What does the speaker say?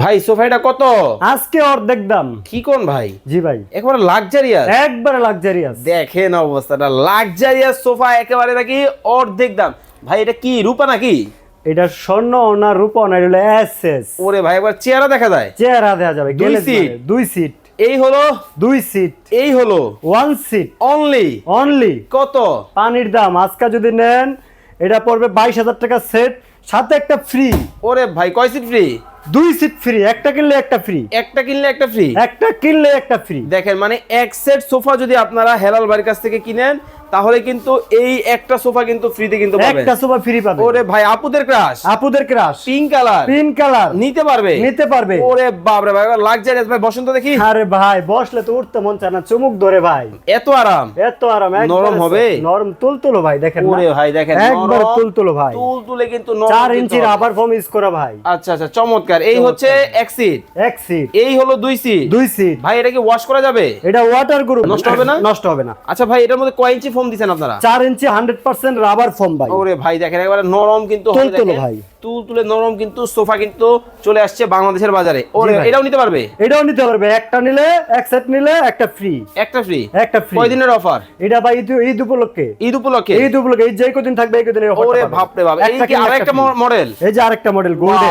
ভাই সোফাটা কত? আজকে অর্ধেক দাম। কি কোন ভাই? জি ভাই। একেবারে লাক্সারিয়াস একবারে লাক্সারিয়াস দেখেন অবস্থাটা লাক্সারিয়াস সোফা একেবারে নাকি অর্ধেক দাম। ভাই এটা কি রূপা নাকি? এটা স্বর্ণ না রূপা না এটা এসএস ওরে ভাই একবার চেহারা দেখা যায়। চেহারা দেখা যাবে দুই গেলে seat? দুই সিট এই হলো? দুই সিট এই হলো? ওয়ান সিট অনলি অনলি কত? পানির দাম আজকে যদি নেন এটা পড়বে বাইশ হাজার টাকা সেট সাথে একটা ফ্রি ওরে ভাই কয় সিট ফ্রি দুই সিট ফ্রি একটা কিনলে একটা ফ্রি একটা কিনলে একটা ফ্রি একটা কিনলে একটা ফ্রি দেখেন মানে এক সেট সোফা যদি আপনারা হেলাল বাড়ির কাছ থেকে কিনেন তাহলে কিন্তু এই একটা সোফা কিন্তু ফ্রিতে কিন্তু পাবেন একটা সোফা ফ্রি পাবে। ওরে ভাই আপুদের ক্রাশ আপুদের crush pink colour pink colour নিতে পারবে? নিতে পারবে। ওরে বাপরে ভাই লাক্সারিয়াস ভাই বসন্ত দেখি। আরে ভাই বসলে তো উঠতে মন চায় না চুমুক ধরে ভাই। এত আরাম? এত আরাম নরম হবে? নরম তুলতুলো ভাই দেখেন ওরে ভাই দেখেন একবার তুলতুলো ভাই। তুল তুলে কিন্তু নরম চার কিন্তু ইঞ্চির হবে। আবার ফর্ম ইউজ করা ভাই। আচ্ছা আচ্ছা চমৎকার। এই হচ্ছে এক সিট এক সিট এই হলো দুই সিট দুই সিট ভাই এটা কি ওয়াশ করা যাবে? এটা ওয়াটার গ্রুপ নষ্ট হবে না? নষ্ট হবে না। আচ্ছা ভাই এটার মধ্যে কয় ইঞ্চি ফোম দিচ্ছেন আপনারা? চার inch hundred percent rubber foam ভাই। ওরে ভাই দেখেন একেবারে নরম কিন্তু হবে দেখেন। ভাই। তুল তুলে নরম কিন্তু সোফা কিন্তু চলে আসছে বাংলাদেশের বাজারে। ওরে এটাও নিতে পারবে? এটাও নিতে পারবে। একটা নিলে এক সেট নিলে একটা ফ্রি একটা ফ্রি একটা ফ্রি কয় দিনের অফার এটা ভাই ঈদ ঈদ উপলক্ষে। ঈদ উপলক্ষে? ঈদ উপলক্ষে এই যে কদিন থাকবে এই কদিন ওরে বাপরে বাপ এই কি আরেকটা মডেল এই যে আরেকটা মডেল গোল্ডেন